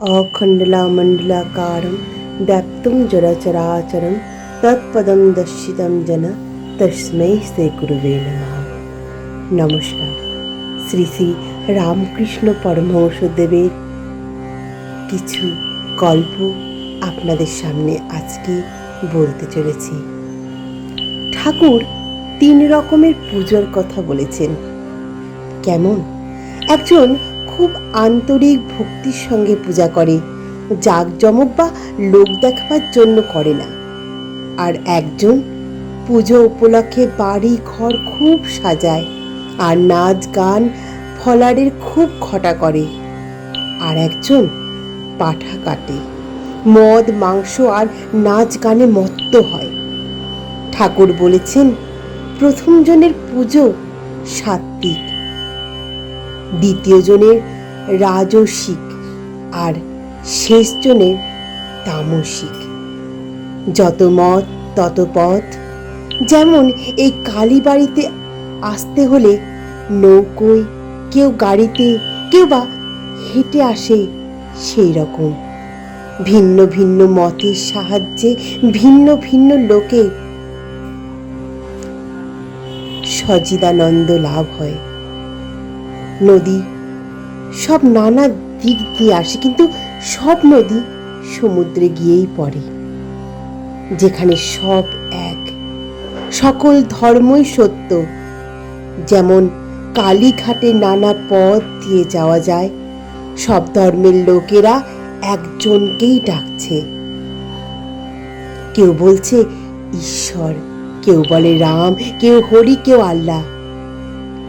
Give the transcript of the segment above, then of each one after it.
अखण्डलामण्डलाकारं व्याप्तं जराचराचरं তৎপদম দর্শিতম জন তস্মৈ শ্রী গুরুবে নমঃ নমস্কার শ্রী শ্রী রামকৃষ্ণ পরমহংসদেবের কিছু গল্প আপনাদের সামনে আজকে বলতে চলেছি ঠাকুর তিন রকমের পুজোর কথা বলেছেন কেমন একজন খুব আন্তরিক ভক্তির সঙ্গে পূজা করে। জাঁকজমক বা লোক দেখাবার জন্য করে না। আর একজন পুজো উপলক্ষে বাড়ি ঘর খুব সাজায় আর নাচ গান ফলারের খুব খটা করে। আর একজন পাঠা কাটে। মদ, মাংস আর নাচ গানে মত্ত হয়। ঠাকুর বলেছেন প্রথমজনের পুজো সাত্বিক। দ্বিতীয় জনের রাজসিক আর শেষ জনের তামসিক। যত মত, তত পথ। যেমন এই কালীবাড়িতে আসতে হলে নৌকোয় কেউ গাড়িতে, কেউ বা হেঁটে আসে সেই রকম। ভিন্ন ভিন্ন মতের সাহায্যে ভিন্ন ভিন্ন লোকে সজিদানন্দ লাভ হয়। নদী। সব নানা দিক দিয়ে আসে, কিন্তু সব নদী সমুদ্রে গিয়েই পড়ে, যেখানে সব এক। সকল ধর্মই সত্য। যেমন কালীঘাটে নানা পথ দিয়ে যাওয়া যায়, সব ধর্মের লোকেরা একজনকেই ডাকছে। কেউ বলছে, ঈশ্বর। কেউ বলে, রাম। কেউ হরি, কেউ আল্লাহ।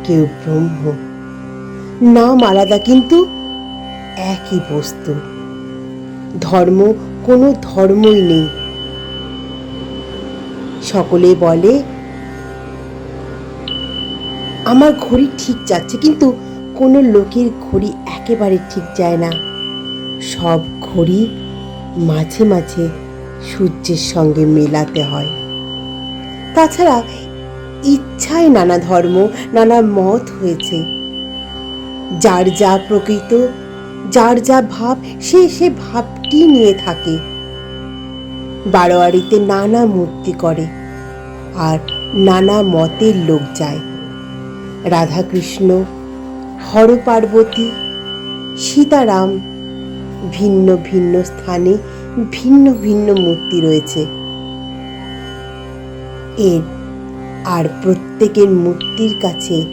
কেউ ব্রহ্ম। নাম আলাদা কিন্তু একই বস্তু। ধর্ম, কোনো ধর্মই নেই। সকলে বলে, আমার ঘড়ি ঠিক যাচ্ছে, কিন্তু কোনো লোকের ঘড়ি একেবারে ঠিক যায় না। সব ঘড়ি মাঝে মাঝে সূর্যের সঙ্গে মেলাতে হয়। তাছাড়া ইচ্ছায় নানা ধর্ম, নানা মত হয়েছে। যার যা প্রকৃত, যার যা ভাব, সে সে ভাবটি নিয়ে থাকে। বারোয়ারিতে নানা মূর্তি করে, আর নানা মতের লোক যায়। রাধাকৃষ্ণ, হরপার্বতী, সীতারাম, ভিন্ন ভিন্ন স্থানে ভিন্ন ভিন্ন মূর্তি রয়েছে। এর আর প্রত্যেকের মূর্তির কাছে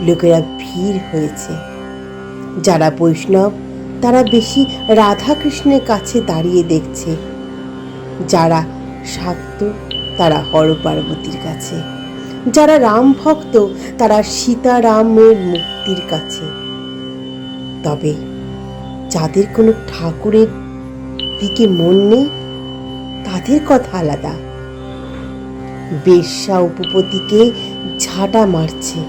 লোকেরা ভিড় হয়েছে। যারা বৈষ্ণব, তারা বেশি রাধাকৃষ্ণের কাছে দাঁড়িয়ে দেখছে। যারা শাক্ত, তারা হরপার্বতীর কাছে। যারা রাম ভক্ত, তারা সীতারামের মুক্তির কাছে। তবে যাদের কোনো ঠাকুরের দিকে মন নেই, তাদের কথা আলাদা। বেশ্যা উপপতিকে ঝাঁটা মারছে।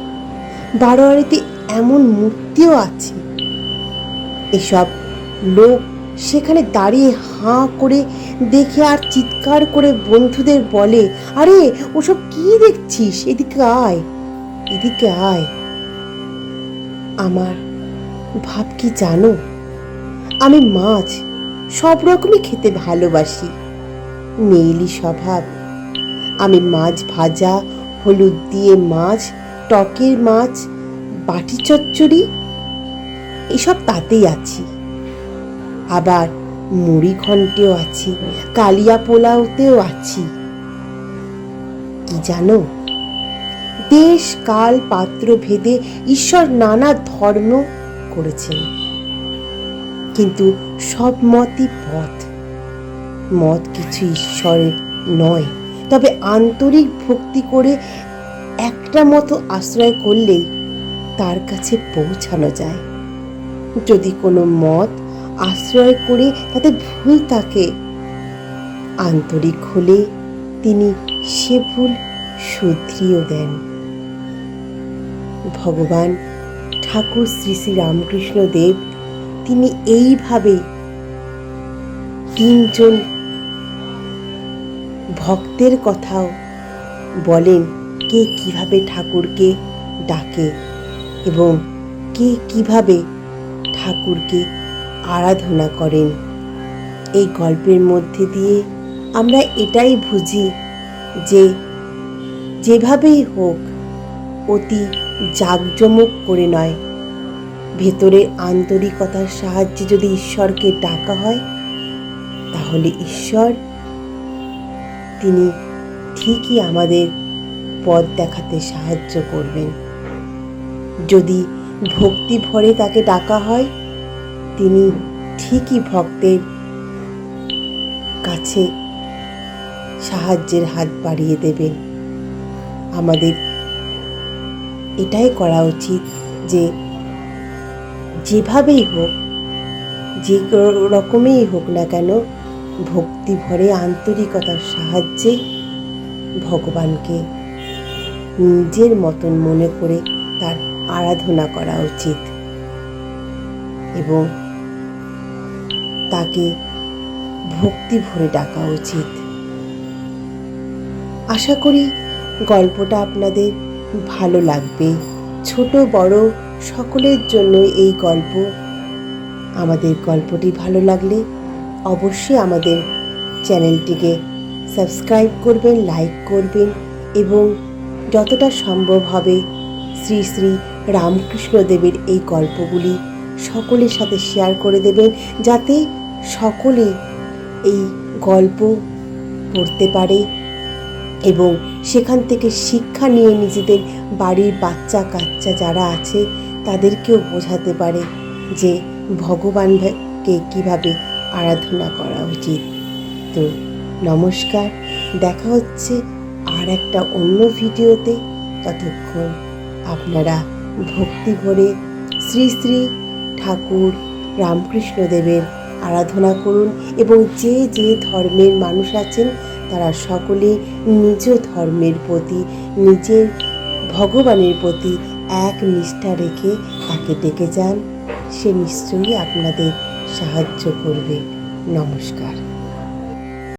বারোয়ারিতে এমন মূর্তিও আছে এসব লোক সেখানে দাঁড়িয়ে হাঁ করে দেখে আর চিৎকার করে বন্ধুদের বলে, আরে, ওসব কি দেখছিস? এদিকে আয় এদিকে আয়। আমার ভাব কি জানো? আমি মাছ, সব রকমই খেতে ভালোবাসি। মেয়েলি স্বভাব। আমি মাছ ভাজা, হলুদ দিয়ে মাছ, টকের মাছ, বাটি চচ্চড়ি এসব তাতেই আছি। আবার মুড়ি ঘন্টেও আছি, কালিয়া পোলাওতেও আছি। কি জানো? দেশ, কাল, পাত্র ভেদে ঈশ্বর নানা ধর্ম করেছেন। কিন্তু সব মতই পথ। মত কিছু ঈশ্বরের নয়। তবে আন্তরিক ভক্তি করে একটা মতো আশ্রয় করলেই তার কাছে পৌঁছানো যায়। যদি কোনো মত আশ্রয় করে তাতে ভুল থাকে, আন্তরিক হলে তিনি সে ভুল শুধরিয়েও দেন। ভগবান ঠাকুর শ্রী শ্রী রামকৃষ্ণ দেব তিনি এইভাবে তিনজন ভক্তের কথাও বলেন কে কীভাবে ঠাকুরকে ডাকে এবং কে কীভাবে ঠাকুরকে আরাধনা করেন। এই গল্পের মধ্যে দিয়ে আমরা এটাই বুঝি যে যেভাবেই হোক অতি জাঁকজমক করে নয়। ভেতরে আন্তরিকতার সাহায্যে যদি ঈশ্বরকে ডাকা হয়, তাহলে ঈশ্বর তিনি ঠিকই আমাদের পথ দেখাতে সাহায্য করবেন। যদি ভক্তি ভরে তাকে ডাকা হয়, তিনি ঠিকই ভক্তের কাছে সাহায্যের হাত বাড়িয়ে দেবেন। আমাদের এটাই করা উচিত যে যেভাবেই হোক, যে রকমেই হোক না কেন ভক্তি ভরে আন্তরিকতার সাহায্যে ভগবানকে নিজের মতন মনে করে তার আরাধনা করা উচিত। এবং তাকে ভক্তি ভরে ডাকা উচিত। আশা করি গল্পটা আপনাদের ভালো লাগবে। ছোট, বড় সকলের জন্য এই গল্প। আমাদের গল্পটি ভালো লাগলে অবশ্যই আমাদের চ্যানেলটিকে সাবস্ক্রাইব করবেন, লাইক করবেন এবং যতটা সম্ভব হবে শ্রী শ্রী রামকৃষ্ণ দেবের এই গল্পগুলি সকলের সাথে শেয়ার করে দেবেন যাতে সকলে এই গল্প পড়তে পারে এবং সেখান থেকে শিক্ষা নিয়ে নিজেদের বাড়ির বাচ্চা কাচ্চা যারা আছে তাদেরকেও বোঝাতে পারে যে ভগবানকে কীভাবে আরাধনা করা উচিত। তো নমস্কার, দেখা হচ্ছে আর একটা অন্য ভিডিওতে। ততক্ষণ আপনারা ভক্তি ভরে শ্রী শ্রী ঠাকুর রামকৃষ্ণ দেবের আরাধনা করুন এবং যে যে ধর্মের মানুষ আছেন, তারা সকলে নিজ ধর্মের প্রতি, নিজের ভগবানের প্রতি এক নিষ্ঠা রেখে তাকে ডেকে যান। সে নিশ্চয়ই আপনাদের সাহায্য করবে। নমস্কার।